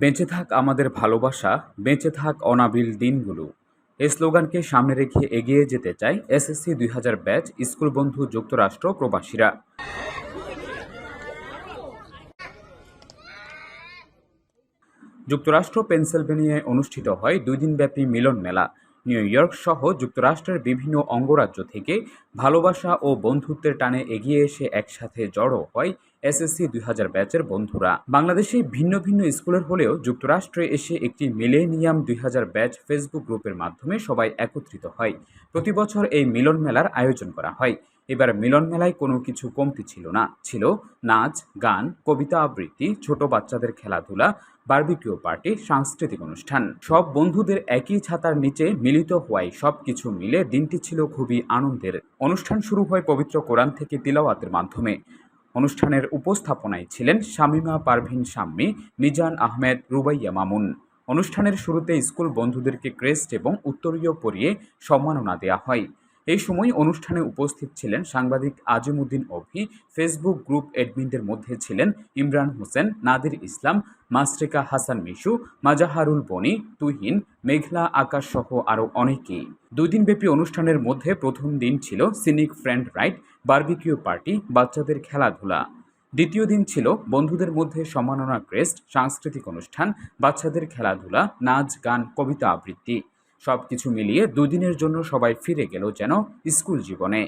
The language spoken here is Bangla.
বেঁচে থাক আমাদের ভালোবাসা, বেঁচে থাক অনাবিল দিনগুলো। এই স্লোগানকে সামনে রেখে এগিয়ে যেতে চায় এসএসসি দুই হাজার ব্যাচ স্কুল বন্ধু যুক্তরাষ্ট্র প্রবাসীরা। যুক্তরাষ্ট্র পেনসিলভেনিয়ায় অনুষ্ঠিত হয় দুই দিনব্যাপী মিলন মেলা। নিউ ইয়র্ক সহ যুক্তরাষ্ট্রের বিভিন্ন অঙ্গরাজ্য থেকে ভালোবাসা ও বন্ধুত্বের টানে এগিয়ে এসে একসাথে জড়ো হয় এসএসসি দুই হাজার ব্যাচের বন্ধুরা। বাংলাদেশে ভিন্ন ভিন্ন স্কুলের হলেও যুক্তরাষ্ট্রে এসে একটি মিলেনিয়াম দুই হাজার ব্যাচ ফেসবুক গ্রুপের মাধ্যমে সবাই একত্রিত হয়। প্রতি বছর এই মিলন মেলার আয়োজন করা হয়। এবার মিলন মেলায় কোনো কিছু কমতি ছিল না। ছিল নাচ, গান, কবিতা আবৃত্তি, ছোট বাচ্চাদের খেলাধুলা, বারবিকিউ পার্টি, সাংস্কৃতিক অনুষ্ঠান। সব বন্ধুদের একই ছাতার নিচে মিলিত হওয়ায় সব কিছু মিলে দিনটি ছিল খুবই আনন্দের। অনুষ্ঠান শুরু হয় পবিত্র কোরআন থেকে তিলাওয়াতের মাধ্যমে। অনুষ্ঠানের উপস্থাপনায় ছিলেন শামিমা পারভিন শাম্মী মিজান আহমেদ, রুবাইয়া মামুন। অনুষ্ঠানের শুরুতে স্কুল বন্ধুদেরকে ক্রেস্ট এবং উত্তরীয় পরিয়ে সম্মাননা দেওয়া হয়। এই সময় অনুষ্ঠানে উপস্থিত ছিলেন সাংবাদিক আজিমুদ্দিন অভি, ফেসবুক গ্রুপ অ্যাডমিনদের মধ্যে ছিলেন ইমরান হোসেন, নাদির ইসলাম, মাসরিকা হাসান মিশু, মাজাহারুল বনি, তুহিন, মেঘলা আকাশ সহ আরও অনেকেই। দুই দিনব্যাপী অনুষ্ঠানের মধ্যে প্রথম দিন ছিল scenic friend ride, barbecue party, বাচ্চাদের খেলাধুলা। দ্বিতীয় দিন ছিল বন্ধুদের মধ্যে সম্মাননা ক্রেস্ট, সাংস্কৃতিক অনুষ্ঠান, বাচ্চাদের খেলাধুলা, নাচ, গান, কবিতা আবৃত্তি। সব কিছু মিলিয়ে দুদিনের জন্য সবাই ফিরে গেল যেন স্কুল জীবনে।